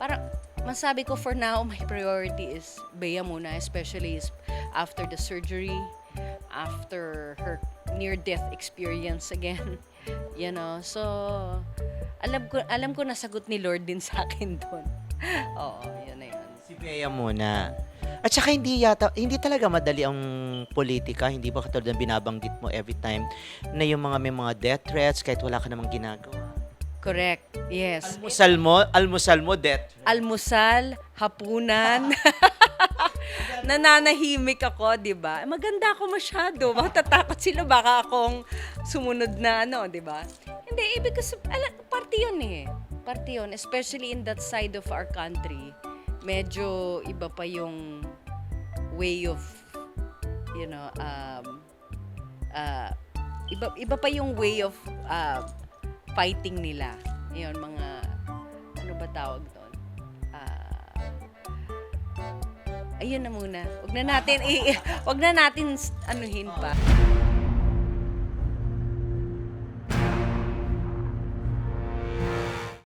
Parang, masabi ko for now, my priority is Bea muna, especially after the surgery, after her near-death experience again. You know, so, alam ko, alam ko nasagot ni Lord din sa akin doon. Oo, yun na yun. Si Bea muna. At saka hindi yata, hindi talaga madali ang politika. Hindi ba katulad ng binabanggit mo every time na yung mga may mga death threats kahit wala ka namang ginagawa. Correct, yes. Almusal mo, almusal mo, death threat. almusal, hapunan. Nananahimik ako, 'di ba? Maganda ako masyado. Matatakot sila baka akong sumunod na ano, 'di ba? Hindi, ibig ko sab- ala, parte 'yun eh. Parte 'yun, especially in that side of our country. Medyo iba pa yung way of you know, um uh, iba iba pa yung way of uh, fighting nila. Yun, mga ano ba tawag doon? Ah, ayun na muna. Wag na natin i wag na natin anuhin pa.